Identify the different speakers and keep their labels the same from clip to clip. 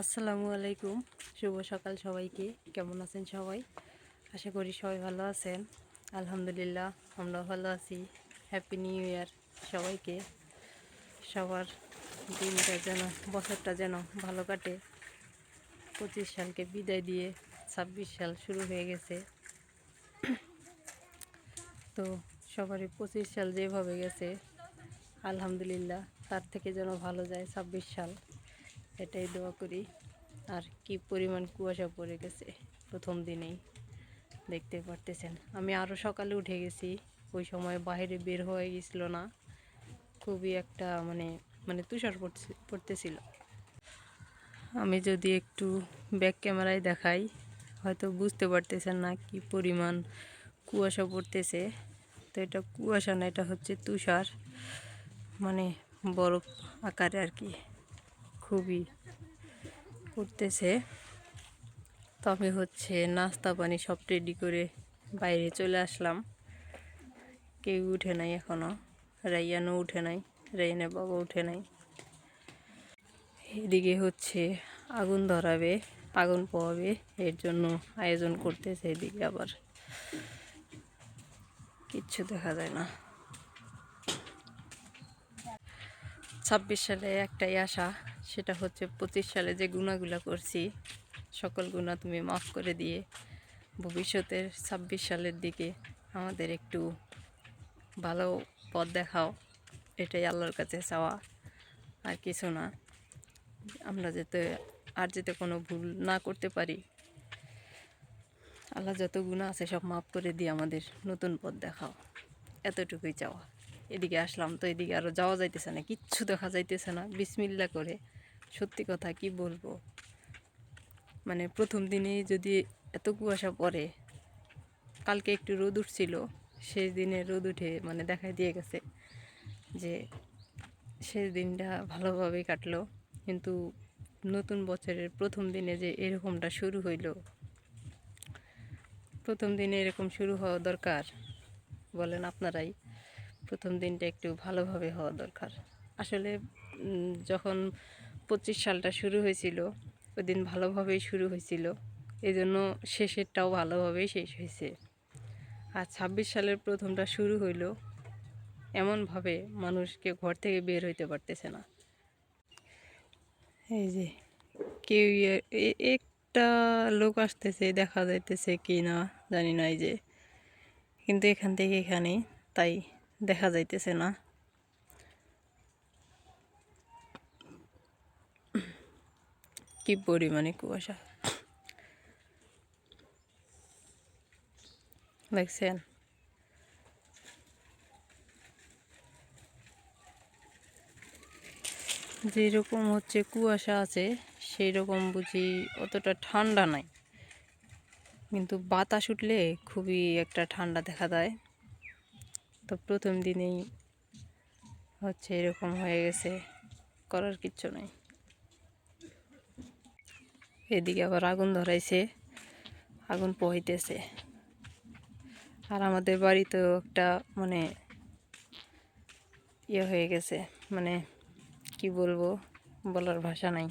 Speaker 1: আসসালামু আলাইকুম। শুভ সকাল সবাইকে। কেমন আছেন সবাই? আশা করি সবাই ভালো আছেন। আলহামদুলিল্লাহ আমরা ভালো আছি। হ্যাপি নিউ ইয়ার সবাইকে। সবার দিনটা যেন, বছরটা যেন ভালো কাটে। পঁচিশ সালকে বিদায় দিয়ে ছাব্বিশ সাল শুরু হয়ে গেছে। তো সবারই পঁচিশ সাল যেভাবে গেছে, আলহামদুলিল্লাহ, তার থেকে যেন ভালো যায় ছাব্বিশ সাল। এটাই দোয়া করি। আর কি পরিমাণ কুয়াশা পড়ে গেছে প্রথম দিনেই, দেখতে পারতেছেন। আমি আরও সকালে উঠে গেছি, ওই সময় বাইরে বের হয়ে গেছিল না। খুবই একটা মানে মানে তুষার পড়ছে, পড়তেছিল। আমি যদি একটু ব্যাক ক্যামেরায় দেখাই, হয়তো বুঝতে পারতেছেন না কি পরিমাণ কুয়াশা পড়তেছে। তো এটা কুয়াশা না, এটা হচ্ছে তুষার। মানে বরফ আকারে আর কি। খুবই উঠতেছে তো আমি হচ্ছে নাস্তা পানি সব রেডি করে বাইরে চলে আসলাম। কেউ উঠে নাই এখনও। রাইয়ানও উঠে নাই রাইয়ানের বাবা উঠে নাই। এদিকে হচ্ছে আগুন ধরাবে, আগুন পোয়াবে এর জন্য আয়োজন করতেছে এদিকে আবার। কিচ্ছু দেখা যায় না। ছাব্বিশ সালে একটাই আশা সেটা হচ্ছে পঁচিশ সালে যে গুণাগুলা করছি, সকল গুণা তুমি মাফ করে দিয়ে ভবিষ্যতের ছাব্বিশ সালের দিকে আমাদের একটু ভালো পথ দেখাও, এটাই আল্লাহর কাছে চাওয়া। আর কিছু না, আমরা যাতে আর যাতে কোনো ভুল না করতে পারি, আল্লাহ যত গুণা আছে সব মাফ করে দিয়ে আমাদের নতুন পথ দেখাও। এতটুকুই চাওয়া। এদিকে আসলাম তো এদিকে আরও যাওয়া যাইতেছে না, কিচ্ছু দেখা যাইতেছে না। বিসমিল্লা করে, সত্যি কথা কি বলব? মানে প্রথম দিনেই যদি এত কুয়াশা পড়ে, কালকে একটু রোদ উঠছিল সেই দিনে রোদ উঠে মানে দেখাই দিয়ে গেছে যে সেই দিনটা ভালোভাবেই কাটলো। কিন্তু নতুন বছরের প্রথম দিনে যে এরকমটা শুরু হইল, প্রথম দিনে এরকম শুরু হওয়া দরকার বলেন আপনারাই। প্রথম দিনটা একটু ভালোভাবে হওয়া দরকার। আসলে যখন পঁচিশ সালটা শুরু হয়েছিল, ওই দিন ভালোভাবেই শুরু হয়েছিল। এই জন্য শেষেরটাও ভালোভাবেই শেষ হয়েছে। আর ছাব্বিশ সালের প্রথমটা শুরু হইল এমনভাবে মানুষকে ঘর থেকে বের হইতে পারতেছে না। এই যে, কেউ একটা লোক আসতেছে, দেখা যাইতেছে কি না জানি না এই যে। কিন্তু এখান থেকে এখানে তাই দেখা যাইতেছে না। কি পরিমাণে কুয়াশা। দেখছেন? যেরকম হচ্ছে কুয়াশা আছে সেই রকম বুঝি অতটা ঠান্ডা নাই। কিন্তু বাতাস উঠলে খুবই একটা ঠান্ডা দেখা দেয় তো প্রথম দিনেই হচ্ছে এরকম হয়ে গেছে, করার কিচ্ছু নেই। এদিকে আবার আগুন ধরাইছে, আগুন পোহাইতেছে। আর আমাদের বাড়িতেও একটা মানে ইয়ে হয়ে গেছে মানে কি বলব, বলার ভাষা নাই।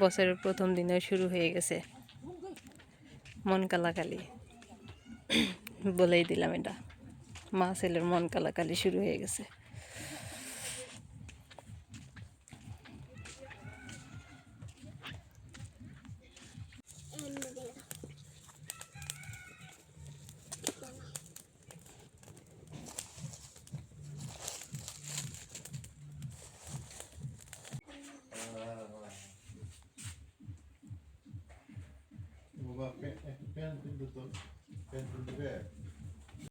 Speaker 1: বছরের প্রথম দিনে শুরু হয়ে গেছে, মন কালাকালি। বলেই দিলাম এটা। মা ছেলের মন কালাকালি শুরু হয়ে গেছে
Speaker 2: বাবা পেন পেন কিন্তু তো পেন কিন্তু বে